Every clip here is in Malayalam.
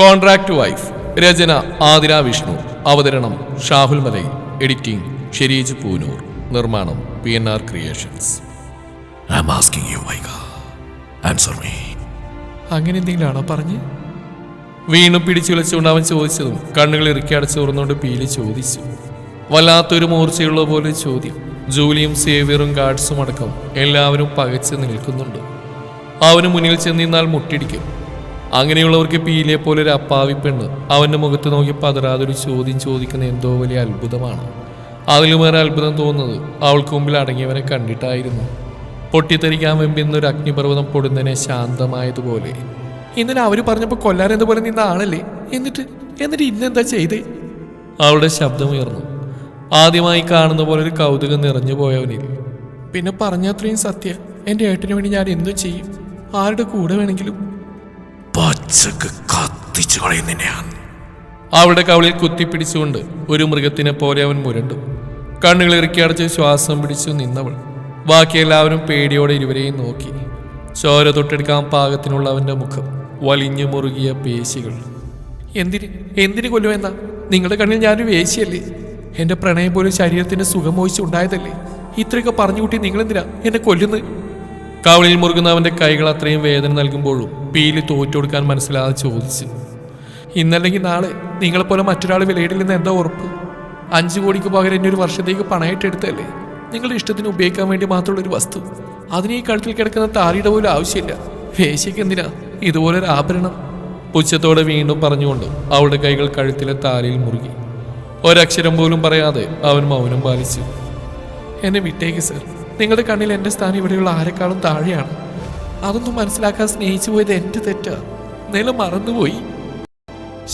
കോൺട്രാക്ട് വൈഫ് രചന ആതിര വിഷ്ണു. അവതരണം ഷാഹുൽ മലയിൽ എഡിറ്റിംഗ് ഷെരീജ് പൂനൂർ. നിർമ്മാണം P N R creations. I am asking you answer me അങ്ങനെ എന്തെങ്കിലാണോ ആണോ പറഞ്ഞ് വീണ്ടും പിടിച്ചുലച്ചുകൊണ്ട് അവൻ ചോദിച്ചതും കണ്ണുകൾ ഇറുക്കി അടച്ചു തുറന്നുകൊണ്ട് പീലി ചോദിച്ചു. വല്ലാത്തൊരു മൂർച്ചയുള്ള പോലെ ചോദ്യം. ജൂലിയും സേവിയറും ഗാർഡ്സും അടക്കം എല്ലാവരും പകച്ച് നിൽക്കുന്നുണ്ട്. അവന് മുന്നിൽ ചെന്നിന്നാൽ മുട്ടിടിക്കും. അങ്ങനെയുള്ളവർക്ക് പീലിയെ പോലെ ഒരു അപ്പാവി പെണ്ണ് അവന്റെ മുഖത്ത് നോക്കി പതരാതൊരു ചോദ്യം ചോദിക്കുന്ന എന്തോ വലിയ അത്ഭുതമാണ്. അതിലുമേറെ അത്ഭുതം തോന്നുന്നത് അവൾക്ക് മുമ്പിൽ അടങ്ങിയവനെ കണ്ടിട്ടായിരുന്നു. പൊട്ടിത്തെറിക്കാൻ വെമ്പുന്ന ഒരു അഗ്നിപർവതം പൊടുന്നതിനെ ശാന്തമായതുപോലെ. ഇന്നലെ അവർ പറഞ്ഞപ്പോൾ കൊല്ലാൻ എന്നപോലെ നിന്ന ആളല്ലേ? എന്നിട്ട് എന്നിട്ട് ഇന്നെന്താ ചെയ്തേ? അവളുടെ ശബ്ദമുയർന്നു ആദ്യമായി കാണുന്ന പോലെ ഒരു കൗതുകം നിറഞ്ഞു പോയവനിൽ പിന്നെ പറഞ്ഞത്രയും സത്യം. എന്റെ ഏട്ടന് വേണ്ടി ഞാൻ എന്തും ചെയ്യും? ആരുടെ കൂടെ വേണമെങ്കിലും പച്ചക്ക് കത്തിച്ചു കളയുന്നതിനെയാണ് അവളുടെ കവളിൽ കുത്തിപ്പിടിച്ചുകൊണ്ട് ഒരു മൃഗത്തിനെ പോലെ അവൻ മുരണ്ടു. കണ്ണുകൾ ഇറുക്കി അടച്ച് ശ്വാസം പിടിച്ചു നിന്നവൾ. ബാക്കി എല്ലാവരും പേടിയോടെ ഇരുവരെയും നോക്കി. ചോര തൊട്ടെടുക്കാൻ പാകത്തിനുള്ള അവന്റെ മുഖം വലിഞ്ഞു മുറുകിയ പേശികൾ. എന്തിന്? എന്തിന് കൊല്ലുമെന്നാ നിങ്ങളുടെ കണ്ണിൽ ഞാനൊരു വേശിയല്ലേ? എന്റെ പ്രണയം പോലും ശരീരത്തിന്റെ സുഖം മോഹിച്ച് ഉണ്ടായതല്ലേ? ഇത്രയൊക്കെ പറഞ്ഞു കൂട്ടി നിങ്ങളെന്തിനാ എന്നെ കൊല്ലുന്നത്? കവളിൽ മുറുകുന്ന അവന്റെ കൈകൾ അത്രയും വേദന നൽകുമ്പോഴും പീലി തോറ്റുകൊടുക്കാൻ മനസ്സിലാതെ ചോദിച്ചു. ഇന്നല്ലെങ്കിൽ നാളെ നിങ്ങളെപ്പോലെ മറ്റൊരാൾ വിലയിടില്ലെന്ന് എന്താ ഉറപ്പ്? അഞ്ച് കോടിക്ക് പകരം എന്നെ ഒരു വർഷത്തേക്ക് പണമായിട്ട് എടുത്തല്ലേ നിങ്ങളുടെ ഇഷ്ടത്തിന് ഉപയോഗിക്കാൻ വേണ്ടി മാത്രമുള്ള ഒരു വസ്തു. അതിന് ഈ കഴുത്തിൽ കിടക്കുന്ന താരിയുടെ പോലും ആവശ്യമില്ല. വേശിക്ക് എന്തിനാ? ഇതുപോലെ ഒരു ആഭരണം. പുച്ഛത്തോടെ വീണ്ടും പറഞ്ഞുകൊണ്ട് അവളുടെ കൈകൾ കഴുത്തിലെ താലിയിൽ മുറുകി. ഒരക്ഷരം പോലും പറയാതെ അവൻ മൗനം പാലിച്ചു. എന്നെ വിട്ടേക്ക് സർ. നിങ്ങളുടെ കണ്ണിൽ എന്റെ സ്ഥാനം ഇവിടെയുള്ള ആരെക്കാളും താഴെയാണ്. അതൊന്നും മനസ്സിലാക്കാൻ സ്നേഹിച്ചു പോയത് എന്റെ തെറ്റാ. നില മറന്നുപോയി.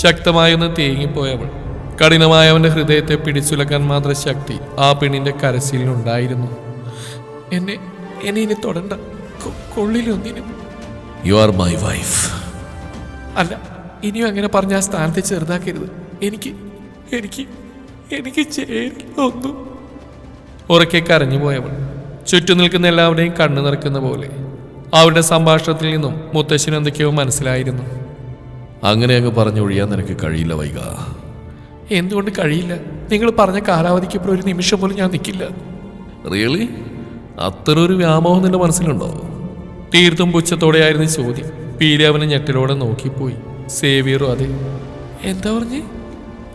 ശക്തമായൊന്ന് തേങ്ങിപ്പോയവൾ. കഠിനമായ അവന്റെ ഹൃദയത്തെ പിടിച്ചുലക്കാൻ മാത്രം ശക്തി ആ പെണ്ണിന്റെ കരച്ചിലുണ്ടായിരുന്നു എന്നെ എന്നെ ഇനി തൊടണ്ട. കൊള്ളിലൊന്നിനും യു ആർ മൈ വൈഫ് അല്ല ഇനിയും അങ്ങനെ പറഞ്ഞ ആ സ്ഥാനത്തെ ചെറുതാക്കരുത്. എനിക്ക് എനിക്ക് എനിക്ക് ചേരില്ല ഒന്നും ഉറക്കെ കരഞ്ഞു പോയവൾ ചുറ്റും നിൽക്കുന്ന എല്ലാവരുടെയും കണ്ണു നിറക്കുന്ന പോലെ അവരുടെ സംഭാഷണത്തിൽ നിന്നും മുത്തശ്ശൻ എന്തൊക്കെയോ മനസ്സിലായിരുന്നു. അങ്ങനെ അങ്ങ് പറഞ്ഞൊഴിയാൻ നിനക്ക് കഴിയില്ല വൈക. എന്തുകൊണ്ട് കഴിയില്ല? നിങ്ങൾ പറഞ്ഞ കാലാവധിക്ക് ഇപ്പോൾ ഒരു നിമിഷം പോലും ഞാൻ നിൽക്കില്ല. റിയലി അത്ര ഒരു വ്യാമോഹം നിന്റെ മനസ്സിലുണ്ടോ? തീർത്തും പുച്ഛത്തോടെയായിരുന്നു ചോദ്യം. പീലി അവനെ ഞെട്ടലോടെ നോക്കിപ്പോയി. സേവിയറും അതെ. എന്താ പറഞ്ഞേ?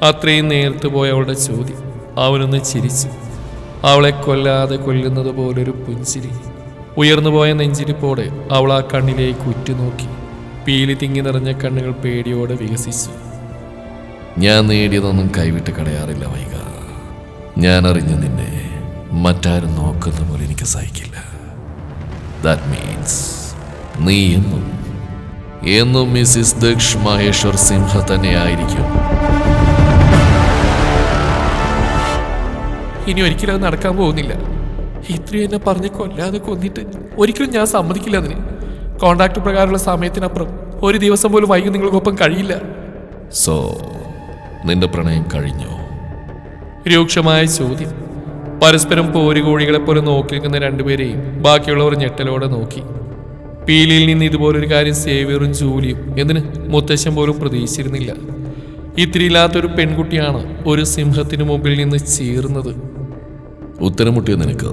അത്രയും നേരത്ത് പോയ അവളുടെ ചോദ്യം അവനൊന്ന് ചിരിച്ചു. അവളെ കൊല്ലാതെ കൊല്ലുന്നത് പോലൊരു പുഞ്ചിരി. ഉയർന്നുപോയ നെഞ്ചിരിപ്പോടെ അവൾ ആ കണ്ണിലേക്ക് ഉറ്റുനോക്കി. പീലി തിങ്ങി നിറഞ്ഞ കണ്ണുകൾ പേടിയോടെ വികസിച്ചു. ഞാൻ നേടിയതൊന്നും കൈവിട്ട് കളയാറില്ല വൈക ഞാൻ അറിഞ്ഞ നിന്നെ മറ്റാരും നോക്കുന്ന പോലെ എനിക്ക് സഹിക്കില്ല. ദാറ്റ് മീൻസ് നീ എന്നും എന്നും മിസിസ് ദക്ഷ് മഹേശ്വർ സിംഹ തന്നെ ആയിരിക്കും ഇനി ഒരിക്കലും അത് നടക്കാൻ പോകുന്നില്ല. ഇത്രയും എന്നെ പറഞ്ഞ് കൊല്ലാതെ കൊന്നിട്ട് ഒരിക്കലും ഞാൻ സമ്മതിക്കില്ല അതിന്. കോൺട്രാക്ട് പ്രകാരമുള്ള സമയത്തിനപ്പുറം ഒരു ദിവസം പോലും വൈകി നിങ്ങൾക്കൊപ്പം കഴിയില്ല. സോ നിന്റെ പ്രണയം കഴിഞ്ഞു? രൂക്ഷമായ ചോദ്യം. പരസ്പരം പോരുകോഴികളെ പോലെ നോക്കി നിൽക്കുന്ന രണ്ടുപേരെയും ബാക്കിയുള്ളവർ ഞെട്ടലോടെ നോക്കി. പീലിയിൽ നിന്ന് ഇതുപോലൊരു കാര്യം സേവിയറും ജൂലിയും എന്തിന് മുത്തശ്ശൻ പോലും പ്രതീക്ഷിച്ചിരുന്നില്ല. ഇത്തിരിയില്ലാത്തൊരു പെൺകുട്ടിയാണ് ഒരു സിംഹത്തിന് മുമ്പിൽ നിന്ന് ചീർന്നത് ഉത്തരം മുട്ടിയ നിനക്ക്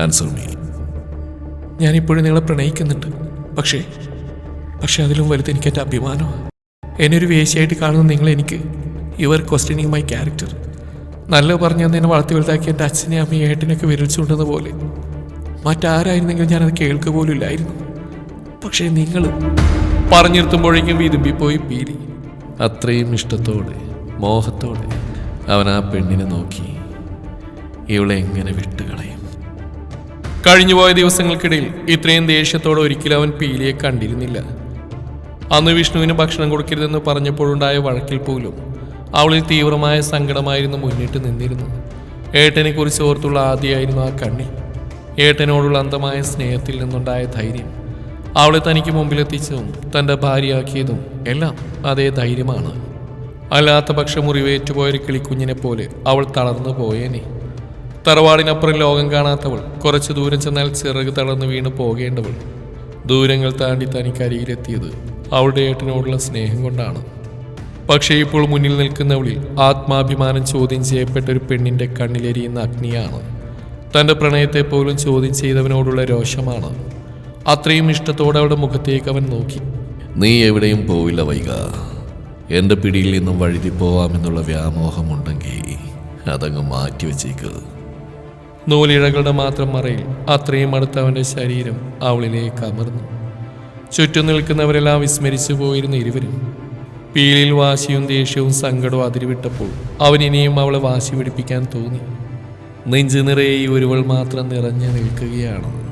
ആൻസർ മീ ഞാനിപ്പോഴും നിങ്ങളെ പ്രണയിക്കുന്നുണ്ട്. പക്ഷേ പക്ഷെ അതിലും വലുത് എനിക്ക് എന്റെ അഭിമാനമാണ് എന്നെ ഒരു വേശിയായിട്ട് കാണുന്ന നിങ്ങൾ എനിക്ക് യുവർ ക്വസ്റ്റ്യനിങ് മൈ ക്യാരക്ടർ നല്ല പറഞ്ഞു എന്നെ വളർത്തി വലുതാക്കി എന്റെ അച്ഛനെ അമ്മയും ഏട്ടനൊക്കെ വിരൽച്ചുണ്ടെന്ന പോലെ മറ്റാരായിരുന്നെങ്കിലും ഞാനത് കേൾക്കുക പോലും ഇല്ലായിരുന്നു പക്ഷേ നിങ്ങൾ പറഞ്ഞിരുത്തുമ്പോഴേക്കും വിതുമ്പിപ്പോയി പീരി അത്രയും ഇഷ്ടത്തോടെ മോഹത്തോടെ അവൻ ആ പെണ്ണിനെ നോക്കി ഇവളെ എങ്ങനെ വിട്ടുകളയും? കഴിഞ്ഞുപോയ ദിവസങ്ങൾക്കിടയിൽ ഇത്രയും ദേഷ്യത്തോടെ ഒരിക്കലും അവൻ പീലിയെ കണ്ടിരുന്നില്ല. അന്ന് വിഷ്ണുവിന് ഭക്ഷണം കൊടുക്കരുതെന്ന് പറഞ്ഞപ്പോഴുണ്ടായ വഴക്കിൽ പോലും അവളിൽ തീവ്രമായ സങ്കടമായിരുന്നു മുന്നിട്ട് നിന്നിരുന്നു ഏട്ടനെ കുറിച്ച് ഓർത്തുള്ള ആദ്യമായിരുന്നു ആ കണ്ണി ഏട്ടനോടുള്ള അന്തമായ സ്നേഹത്തിൽ നിന്നുണ്ടായ ധൈര്യം അവളെ തനിക്ക് മുമ്പിലെത്തിച്ചതും തന്റെ ഭാര്യയാക്കിയതും എല്ലാം അതേ ധൈര്യമാണ്. അല്ലാത്ത പക്ഷം മുറിവേറ്റുപോയൊരു കിളിക്കുഞ്ഞിനെ പോലെ അവൾ തളർന്നു പോയേനെ. തറവാടിനപ്പുറം ലോകം കാണാത്തവൾ. കുറച്ചു ദൂരം ചെന്നാൽ ചിറക് തളർന്ന് വീണ് പോകേണ്ടവൾ. ദൂരങ്ങൾ താണ്ടി തനിക്കരിയിലെത്തിയത് അവളുടെ ഏട്ടനോടുള്ള സ്നേഹം കൊണ്ടാണ്. പക്ഷേ ഇപ്പോൾ മുന്നിൽ നിൽക്കുന്നവളിൽ ആത്മാഭിമാനം ചോദ്യം ചെയ്യപ്പെട്ട ഒരു പെണ്ണിന്റെ കണ്ണിലെരിയുന്ന അഗ്നിയാണ്. തന്റെ പ്രണയത്തെ പോലും ചോദ്യം ചെയ്തവനോടുള്ള രോഷമാണ്. അത്രയും ഇഷ്ടത്തോടെ അവളുടെ മുഖത്തേക്ക് അവൻ നോക്കി. നീ എവിടെയും പോവില്ല വൈക എന്റെ പിടിയിൽ നിന്നും വഴുതി പോവാമെന്നുള്ള വ്യാമോഹമുണ്ടെങ്കിൽ അതങ്ങ് മാറ്റി വെച്ചേക്ക് നൂലിഴകളുടെ മാത്രം മറയിൽ അത്രയും അടുത്ത് അവന്റെ ശരീരം അവളിലേക്ക് അമർന്നു. ചുറ്റും നിൽക്കുന്നവരെല്ലാം വിസ്മരിച്ചു പോയിരുന്ന ഇരുവരും പീലിൽ വാശിയും ദേഷ്യവും സങ്കടവും അതിരുവിട്ടപ്പോൾ അവൻ ഇനിയും അവളെ വാശി പിടിപ്പിക്കാൻ തോന്നി. നെഞ്ചു നിറയെ ഈ ഒരുവൾ മാത്രം നിറഞ്ഞു നിൽക്കുകയാണ്.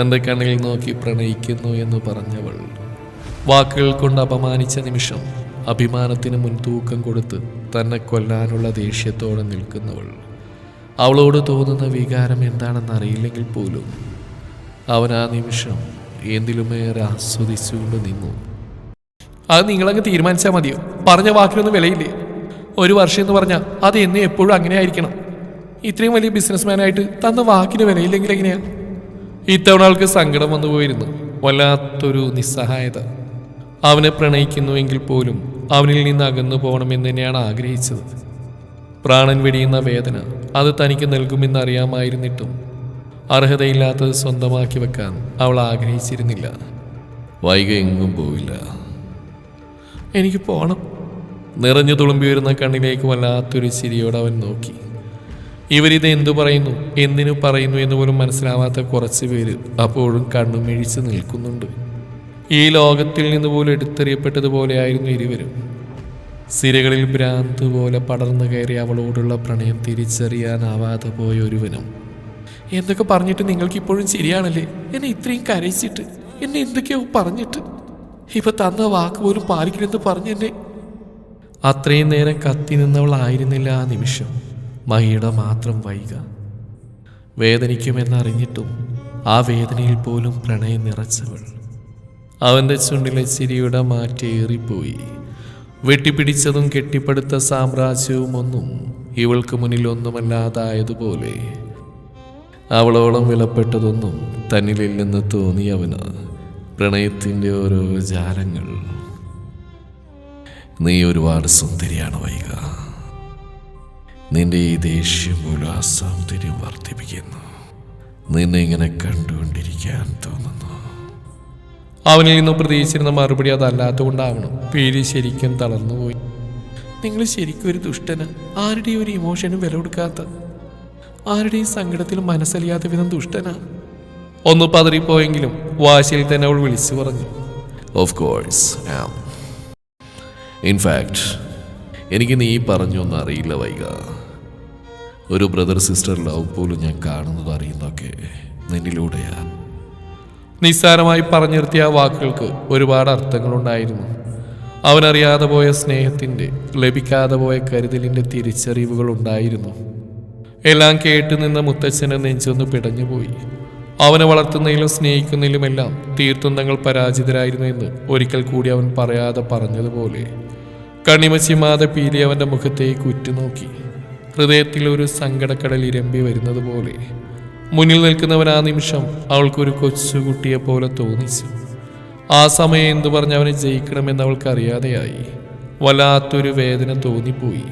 തന്റെ കണ്ണിൽ നോക്കി പ്രണയിക്കുന്നു എന്ന് പറഞ്ഞവൾ വാക്കുകൾ കൊണ്ട് അപമാനിച്ച നിമിഷം അഭിമാനത്തിന് മുൻതൂക്കം കൊടുത്ത് തന്നെ കൊല്ലാനുള്ള ദേഷ്യത്തോടെ നിൽക്കുന്നവൾ അവളോട് തോന്നുന്ന വികാരം എന്താണെന്ന് അറിയില്ലെങ്കിൽ പോലും അവൻ ആ നിമിഷം എന്തിലുമേറെ ആസ്വദിച്ചുകൊണ്ട് നിന്നു. അത് നിങ്ങളങ്ങ് തീരുമാനിച്ചാൽ മതിയോ? പറഞ്ഞ വാക്കിനൊന്നും വിലയില്ലേ? ഒരു വർഷം എന്ന് പറഞ്ഞാൽ അത് എന്നും എപ്പോഴും അങ്ങനെ ആയിരിക്കണം ഇത്രയും വലിയ ബിസിനസ്മാനായിട്ട് തന്ന വാക്കിന് വിലയില്ലെങ്കിൽ എങ്ങനെയാ? ഇത്തവണ ആൾക്ക് സങ്കടം വന്നു പോയിരുന്നു. വല്ലാത്തൊരു നിസ്സഹായത. അവനെ പ്രണയിക്കുന്നുവെങ്കിൽ പോലും അവനിൽ നിന്ന് അകന്നു പോകണമെന്ന് തന്നെയാണ് ആഗ്രഹിച്ചത്. പ്രാണൻ വെടിയുന്ന വേദന അത് തനിക്ക് നൽകുമെന്ന് അറിയാമായിരുന്നിട്ടും അർഹതയില്ലാത്തത് സ്വന്തമാക്കി വെക്കാൻ അവൾ ആഗ്രഹിച്ചിരുന്നില്ല. വൈക എങ്ങും പോവില്ല. എനിക്ക് പോകണം നിറഞ്ഞു തുളുമ്പി വരുന്ന കണ്ണിലേക്ക് വല്ലാത്തൊരു ചിരിയോടെ അവൻ നോക്കി. ഇവരിത് എന്തു പറയുന്നു എന്തിനു പറയുന്നു എന്ന് പോലും മനസ്സിലാവാത്ത കുറച്ച് പേര് അപ്പോഴും കണ്ണുമിഴിച്ച് നിൽക്കുന്നുണ്ട്. ഈ ലോകത്തിൽ നിന്ന് പോലും എടുത്തെറിയപ്പെട്ടതുപോലെയായിരുന്നു ഇരുവരും. സിരകളിൽ ഭ്രാന്ത് പോലെ പടർന്നു കയറി അവളോടുള്ള പ്രണയം തിരിച്ചറിയാനാവാതെ പോയ ഒരുവനും. എന്തൊക്കെ പറഞ്ഞിട്ട് നിങ്ങൾക്ക് ഇപ്പോഴും ശരിയാണല്ലേ? എന്നെ ഇത്രയും കരയിച്ചിട്ട് എന്നെ എന്തൊക്കെയോ പറഞ്ഞിട്ട്. ഇപ്പൊ തന്ന വാക്ക് പോലും പാലിക്കില്ലെന്ന് പറഞ്ഞെന്നെ അത്രയും നേരം കത്തി നിന്നവളായിരുന്നില്ല ആ നിമിഷം. മഹിയുടെ മാത്രം വൈക. വേദനിക്കുമെന്നറിഞ്ഞിട്ടും ആ വേദനയിൽ പോലും പ്രണയം നിറച്ചവൾ. അവന്റെ ചുണ്ടിലെ ചിരിയുടെ മാറ്റേറിപ്പോയി. വെട്ടിപ്പിടിച്ചതും കെട്ടിപ്പടുത്ത സാമ്രാജ്യവും ഒന്നും ഇവൾക്ക് മുന്നിൽ ഒന്നുമല്ലാതായതുപോലെ അവളോളം വിലപ്പെട്ടതൊന്നും തന്നിലില്ലെന്ന് തോന്നിയവന് പ്രണയത്തിന്റെ ഓരോ ജാലങ്ങൾ. നീ ഒരുപാട് സുന്ദരിയാണ് വൈക നിന്റെ ഈ ദേഷ്യം പോലും ആ സൗന്ദര്യം വർദ്ധിപ്പിക്കുന്നു. നിന്നെ ഇങ്ങനെ കണ്ടുകൊണ്ടിരിക്കാൻ തോന്നുന്നു. അവനിൽ നിന്നും പ്രതീക്ഷിച്ചിരുന്ന മറുപടി അതല്ലാത്തതുകൊണ്ടാവണം പേര് ശരിക്കും തളർന്നുപോയി. നിങ്ങൾ ശരിക്കും ഒരു ദുഷ്ടന്? ആരുടെയും ഒരു ഇമോഷനും വില കൊടുക്കാത്ത? ആരുടെയും സങ്കടത്തിൽ മനസ്സലിയാത്ത വിധം ദുഷ്ടനാ? ഒന്ന് പതറിപ്പോയെങ്കിലും വാശിയിൽ തന്നെ അവൾ വിളിച്ചു പറഞ്ഞു. ഓഫ് കോഴ്സ് ഇൻഫാക്ട് എനിക്ക് നീ പറഞ്ഞൊന്നും അറിയില്ല വൈക. ഒരു ബ്രദർ സിസ്റ്റർ ലവ് പോലും ഞാൻ കാണുന്നത് അറിയുന്നതൊക്കെ നിന്നിലൂടെയാ നിസ്സാരമായി പറഞ്ഞു നിർത്തിയ ആ വാക്കുകൾക്ക് ഒരുപാട് അർത്ഥങ്ങളുണ്ടായിരുന്നു. അവനറിയാതെ പോയ സ്നേഹത്തിന്റെ ലഭിക്കാതെ പോയ കരുതലിന്റെ തിരിച്ചറിവുകൾ ഉണ്ടായിരുന്നു. എല്ലാം കേട്ടു നിന്ന മുത്തച്ഛനെ നെഞ്ചൊന്ന് പിടഞ്ഞുപോയി അവനെ വളർത്തുന്നതിലും സ്നേഹിക്കുന്നതിലുമെല്ലാം തീർത്തും തങ്ങൾ പരാജിതരായിരുന്നു എന്ന് ഒരിക്കൽ കൂടി അവൻ പറയാതെ പറഞ്ഞതുപോലെ. കണിമച്ചിമാതെ പീലി അവന്റെ മുഖത്തേക്ക് ഉറ്റുനോക്കി. ഹൃദയത്തിൽ ഒരു സങ്കടക്കടൽ ഇരമ്പി വരുന്നത് പോലെ മുന്നിൽ നിൽക്കുന്നവൻ ആ നിമിഷം അവൾക്കൊരു കൊച്ചുകുട്ടിയെ പോലെ തോന്നിച്ചു. ആ സമയം എന്തു പറഞ്ഞ് അവനെ ജയിക്കണമെന്ന് അവൾക്കറിയാതെയായി. വല്ലാത്തൊരു വേദന തോന്നിപ്പോയി.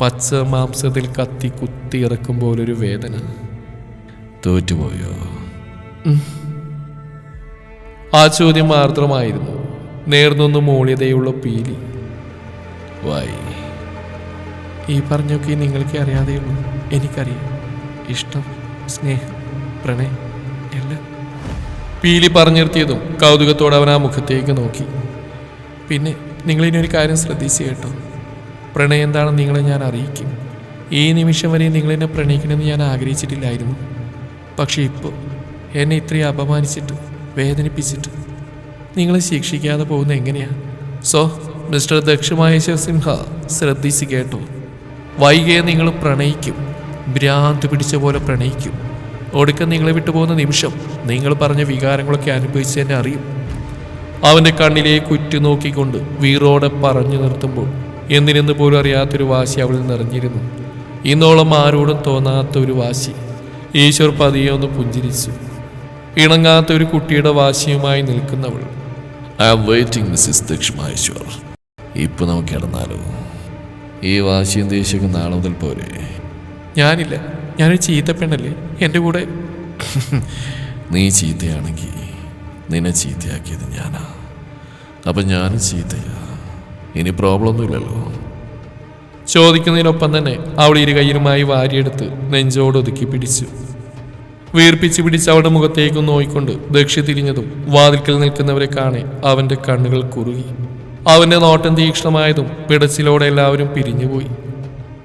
പച്ച മാംസത്തിൽ കത്തി കുത്തി ഇറക്കും പോലൊരു വേദന. തോറ്റുപോയോ? ആ ചോദ്യം മാത്രമായിരുന്നു നേർന്നൊന്ന് മൂളിയതയുള്ള പീലി. വൈ. ഈ പറഞ്ഞൊക്കെ നിങ്ങൾക്ക് അറിയാതെയുള്ളൂ. എനിക്കറിയാം. ഇഷ്ടം. സ്നേഹം പ്രണയം എല്ലാം. പീലി പറഞ്ഞു നിർത്തിയതും കൗതുകത്തോടെ അവൻ ആ മുഖത്തേക്ക് നോക്കി. പിന്നെ നിങ്ങളിനി ഒരു കാര്യം ശ്രദ്ധിച്ചു കേട്ടോ. പ്രണയം എന്താണെന്ന് നിങ്ങളെ ഞാൻ അറിയിക്കും. ഈ നിമിഷം വരെ നിങ്ങളെന്നെ പ്രണയിക്കണമെന്ന് ഞാൻ ആഗ്രഹിച്ചിട്ടില്ലായിരുന്നു. പക്ഷേ ഇപ്പോൾ എന്നെ ഇത്രയും അപമാനിച്ചിട്ട് വേദനിപ്പിച്ചിട്ട് നിങ്ങളെ ശിക്ഷിക്കാതെ പോകുന്ന എങ്ങനെയാണ് സോ മിസ്റ്റർ ദക്ഷമഹേശ്വർ സിൻഹ ശ്രദ്ധിച്ച് കേട്ടോ. വൈകിയെ നിങ്ങൾ പ്രണയിക്കും. ഭ്രാന്ത് പിടിച്ച പോലെ പ്രണയിക്കും. ഒടുക്കം നിങ്ങളെ വിട്ടുപോകുന്ന നിമിഷം നിങ്ങൾ പറഞ്ഞ വികാരങ്ങളൊക്കെ അനുഭവിച്ച് തന്നെ അറിയും. അവന്റെ കണ്ണിലേക്ക് ഉറ്റുനോക്കിക്കൊണ്ട് വീറോടെ പറഞ്ഞു നിർത്തുമ്പോൾ എന്തിനെന്ന് പോലും അറിയാത്തൊരു വാശി അവളിൽ നിറഞ്ഞിരുന്നു. ഇന്നോളം ആരോടും തോന്നാത്ത ഒരു വാശി. ഈശ്വർ പതിയെ ഒന്ന് പുഞ്ചിരിച്ചു. ഇണങ്ങാത്ത ഒരു കുട്ടിയുടെ വാശിയുമായി നിൽക്കുന്നവൾ. I am waiting Mrs Dakshmeshwar ഇപ്പൊ നമുക്ക് കിടന്നാലോ? ഈ വാശിയും ദേഷ്യമൊക്കെ നാളെ മുതൽ പോരെ? ഞാനില്ല. ഞാനൊരു ചീത്ത പെണ്ണല്ലേ? എന്റെ കൂടെ. നീ ചീത്തയാണെങ്കിൽ നിന്നെ ചീത്തയാക്കിയത് ഞാനാ. അപ്പം ഞാനും ചീത്തയാ. ഇനി പ്രോബ്ലം ഒന്നുമില്ലല്ലോ ചോദിക്കുന്നതിനൊപ്പം തന്നെ അവൾ ഇരു കയ്യിലുമായി വാരിയെടുത്ത് നെഞ്ചോട് ഒതുക്കി പിടിച്ചു. വീർപ്പിച്ച് പിടിച്ച് അവളുടെ മുഖത്തേക്ക് നോയിക്കൊണ്ട് ദക്ഷി തിരിഞ്ഞതും വാതിൽക്കൽ നിൽക്കുന്നവരെ കാണെ അവന്റെ കണ്ണുകൾ കുറുകി. അവന്റെ നോട്ടം തീക്ഷ്ണമായതും പിടച്ചിലോടെ എല്ലാവരും പിരിഞ്ഞുപോയി.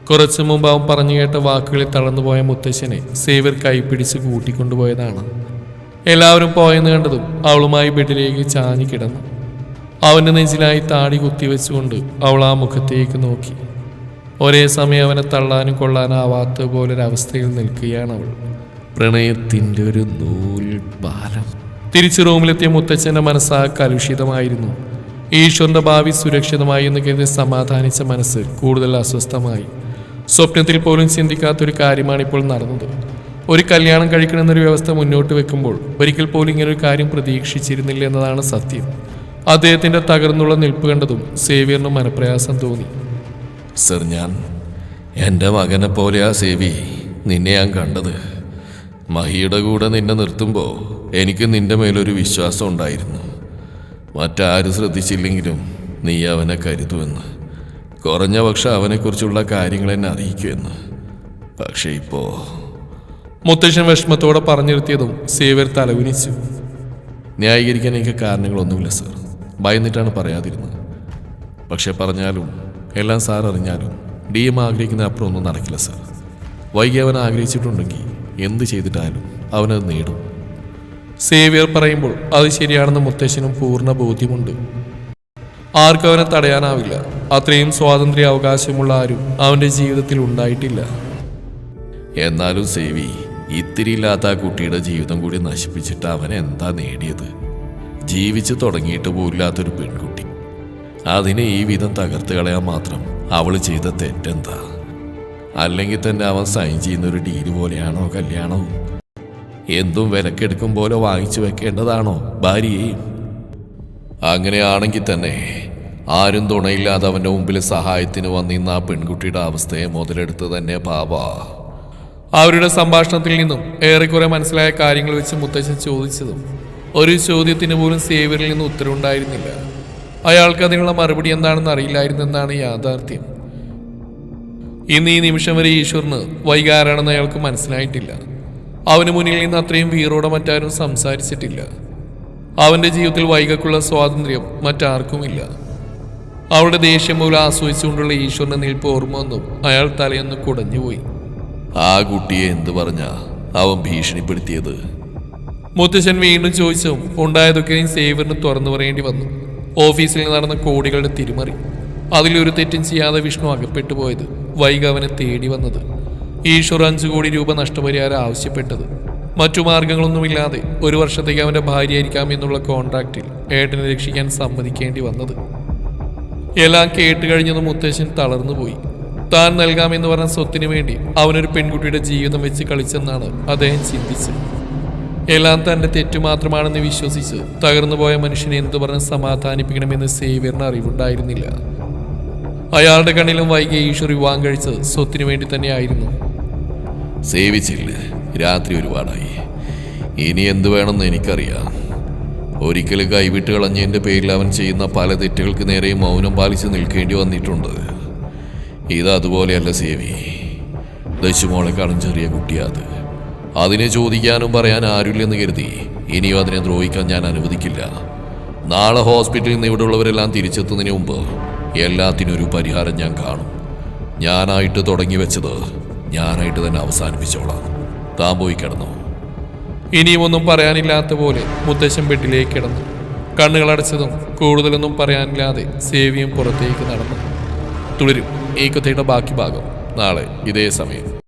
കുറച്ചു മുമ്പ് അവൻ പറഞ്ഞു കേട്ട വാക്കുകളിൽ തളർന്നുപോയ മുത്തശ്ശനെ സേവർ കൈപ്പിടിച്ച് കൂട്ടിക്കൊണ്ടുപോയതാണ്. എല്ലാവരും പോയെന്ന് കണ്ടതും അവളുമായി ബെഡിലേക്ക് ചാഞ്ഞു കിടന്നു. അവന്റെ നെഞ്ചിലായി താടി കുത്തിവെച്ചുകൊണ്ട് അവൾ ആ മുഖത്തേക്ക് നോക്കി. ഒരേ സമയം അവനെ തള്ളാനും കൊള്ളാനാവാത്ത പോലൊരവസ്ഥയിൽ നിൽക്കുകയാണ് അവൾ. പ്രണയത്തിന്റെ ഒരു നൂൽ ബാലം. തിരിച്ചു റൂമിലെത്തിയ മുത്തച്ഛന്റെ മനസ്സാ കലുഷിതമായിരുന്നു. ഈശ്വരന്റെ ഭാവി സുരക്ഷിതമായി എന്ന് കരുതി സമാധാനിച്ച മനസ്സ് കൂടുതൽ അസ്വസ്ഥമായി. സ്വപ്നത്തിൽ പോലും ചിന്തിക്കാത്തൊരു കാര്യമാണ് ഇപ്പോൾ നടന്നത്. ഒരു കല്യാണം കഴിക്കണമെന്നൊരു വ്യവസ്ഥ മുന്നോട്ട് വെക്കുമ്പോൾ ഒരിക്കൽ പോലും ഇങ്ങനൊരു കാര്യം പ്രതീക്ഷിച്ചിരുന്നില്ല എന്നതാണ് സത്യം. അദ്ദേഹത്തിന്റെ തകർന്നുള്ള നിൽപ്പ് കണ്ടതും സേവിയറിന് മനപ്രയാസം തോന്നി. സർ ഞാൻ എന്റെ മകനെ പോലെ ആ സേവി നിന്നെ ഞാൻ കണ്ടത്. മഹിയുടെ കൂടെ നിന്നെ നിർത്തുമ്പോൾ എനിക്ക് നിന്റെ മേലൊരു വിശ്വാസം ഉണ്ടായിരുന്നു. മറ്റാരും ശ്രദ്ധിച്ചില്ലെങ്കിലും നീ അവനെ കരുതുമെന്ന്. കുറഞ്ഞ പക്ഷം അവനെക്കുറിച്ചുള്ള കാര്യങ്ങൾ എന്നെ അറിയിക്കുമെന്ന്. പക്ഷേ ഇപ്പോ മുത്തശ്ശൻ വിഷമത്തോടെ പറഞ്ഞിരുത്തിയതും സേവർ സേവ്യർ തലവിനിച്ചു ന്യായീകരിക്കാൻ എനിക്ക് കാരണങ്ങളൊന്നുമില്ല സർ. ഭയന്നിട്ടാണ് പറയാതിരുന്നത്. പക്ഷെ പറഞ്ഞാലും എല്ലാം സാർ അറിഞ്ഞാലും ഡി എം ആഗ്രഹിക്കുന്ന അപ്പുറം ഒന്നും നടക്കില്ല സർ. വൈകി അവൻ ആഗ്രഹിച്ചിട്ടുണ്ടെങ്കിൽ എന്ത് ചെയ്തിട്ടായാലും അവനത് നേടും. സേവ്യർ പറയുമ്പോൾ അത് ശരിയാണെന്ന് മുത്തശ്ശനും പൂർണ ബോധ്യമുണ്ട്. ആർക്കും അവനെ തടയാനാവില്ല. അത്രയും സ്വാതന്ത്ര്യ അവകാശമുള്ള ആരും അവന്റെ ജീവിതത്തിൽ ഉണ്ടായിട്ടില്ല. എന്നാലും സേവി ഇത്തിരി ഇല്ലാത്ത ആ കുട്ടിയുടെ ജീവിതം കൂടി നശിപ്പിച്ചിട്ട് അവൻ എന്താ നേടിയത്? ജീവിച്ചു തുടങ്ങിയിട്ട് പോലില്ലാത്തൊരു പെൺകുട്ടി. അതിനെ ഈ വിധം തകർത്ത് കളയാൻ മാത്രം അവൾ ചെയ്ത തെറ്റെന്താ? അല്ലെങ്കിൽ തന്നെ അവൻ സൈൻ ചെയ്യുന്ന ഒരു ഡീൽ പോലെയാണോ കല്യാണവും എന്തും വിലക്കെടുക്കും പോലെ വാങ്ങിച്ചു വെക്കേണ്ടതാണോ ഭാര്യയെയും? അങ്ങനെയാണെങ്കിൽ തന്നെ ആരും തുണയില്ലാതെ അവന്റെ മുമ്പിൽ സഹായത്തിന് വന്നിരുന്ന ആ പെൺകുട്ടിയുടെ അവസ്ഥയെ മുതലെടുത്ത് തന്നെ പാപ അവരുടെ സംഭാഷണത്തിൽ നിന്നും ഏറെക്കുറെ മനസ്സിലായ കാര്യങ്ങൾ വെച്ച് മുത്തശ്ശൻ ചോദിച്ചതും ഒരു ചോദ്യത്തിന് പോലും സേവ്യറിൽ നിന്ന് ഉത്തരവുണ്ടായിരുന്നില്ല. അയാൾക്ക് അതിനുള്ള മറുപടി എന്താണെന്ന് അറിയില്ലായിരുന്നെന്നാണ് യാഥാർത്ഥ്യം. ഇന്ന് ഈ നിമിഷം വരെ ഈശ്വറിന് വൈകാരാണെന്ന് അയാൾക്ക് മനസ്സിലായിട്ടില്ല. അവന് മുന്നിൽ നിന്ന് അത്രയും വീറോടെ മറ്റാരും സംസാരിച്ചിട്ടില്ല. അവന്റെ ജീവിതത്തിൽ വൈകക്കുള്ള സ്വാതന്ത്ര്യം മറ്റാർക്കുമില്ല. അവളുടെ ദേഷ്യം മൂലം ആസ്വദിച്ചുകൊണ്ടുള്ള ഈശ്വരന്റെ നിൽപ്പ് ഓർമ്മ വന്നും അയാൾ തലയൊന്ന് കുടഞ്ഞുപോയി. ആ കുട്ടിയെ എന്ത് പറഞ്ഞ അവൻ ഭീഷണിപ്പെടുത്തിയത്? മുത്തശ്ശൻ വീണ്ടും ചോദിച്ചും ഉണ്ടായതൊക്കെയും സേവറിന് തുറന്നു പറയേണ്ടി വന്നു. ഓഫീസിൽ നടന്ന കോടികളുടെ തിരിമറി. അതിലൊരു തെറ്റും ചെയ്യാതെ വിഷ്ണു അകപ്പെട്ടു പോയത് വൈകി അവനെ തേടി വന്നത്. ഈശ്വർ അഞ്ചു കോടി രൂപ നഷ്ടപരിഹാരം ആവശ്യപ്പെട്ടത്. മറ്റു മാർഗങ്ങളൊന്നുമില്ലാതെ ഒരു വർഷത്തേക്ക് അവന്റെ ഭാര്യയായിരിക്കാം എന്നുള്ള കോൺട്രാക്റ്റിൽ ഏട്ടനെ രക്ഷിക്കാൻ സമ്മതിക്കേണ്ടി വന്നത്. എല്ലാം കേട്ട് കഴിഞ്ഞത് മുത്തശ്ശൻ തളർന്നുപോയി താൻ നൽകാമെന്ന് പറഞ്ഞ സ്വത്തിനു വേണ്ടി അവനൊരു പെൺകുട്ടിയുടെ ജീവിതം വെച്ച് കളിച്ചെന്നാണ് അദ്ദേഹം ചിന്തിച്ചത്. എല്ലാം തന്റെ തെറ്റു മാത്രമാണെന്ന് വിശ്വസിച്ച് തകർന്നു പോയ മനുഷ്യനെ എന്തു പറഞ്ഞ് സമാധാനിപ്പിക്കണമെന്ന് സേവ്യറിന് അറിവുണ്ടായിരുന്നില്ല. അയാളുടെ കണ്ണിലും വൈകിയ ഈശ്വർ വിവാഹം കഴിച്ചത് സ്വത്തിനു വേണ്ടി തന്നെയായിരുന്നു. സേവിച്ചില്ല. രാത്രി ഒരുപാടായി. ഇനി എന്തു വേണമെന്ന് എനിക്കറിയാം. ഒരിക്കലും കൈവിട്ട് കളഞ്ഞതിന്റെ പേരിൽ അവൻ ചെയ്യുന്ന പല തെറ്റുകൾക്ക് നേരെയും മൗനം പാലിച്ച് നിൽക്കേണ്ടി വന്നിട്ടുണ്ട്. ഇത് അതുപോലെയല്ല സേവി. ദശുമോളെക്കാളും ചെറിയ കുട്ടിയാത് അതിനെ ചോദിക്കാനും പറയാൻ ആരുമില്ലെന്ന് കരുതി. ഇനിയും അതിനെ ദ്രോഹിക്കാൻ ഞാൻ അനുവദിക്കില്ല. നാളെ ഹോസ്പിറ്റലിൽ നിന്ന് ഇവിടെ ഉള്ളവരെല്ലാം തിരിച്ചെത്തുന്നതിന് മുമ്പ് എല്ലാത്തിനും ഒരു പരിഹാരം ഞാൻ കാണും. ഞാനായിട്ട് തുടങ്ങി വെച്ചത് ഞാനായിട്ട് തന്നെ അവസാനിപ്പിച്ചോളാം. താൻ പോയി കിടന്നു. ഇനിയും ഒന്നും പറയാനില്ലാത്ത പോലെ മുത്തശ്ശൻ ബെഡിലേക്ക് കിടന്നു. കണ്ണുകളടച്ചതും കൂടുതലൊന്നും പറയാനില്ലാതെ സേവിയും പുറത്തേക്ക് നടന്നു. തുടരും ഈ കഥയുടെ ബാക്കി ഭാഗം നാളെ ഇതേ സമയം.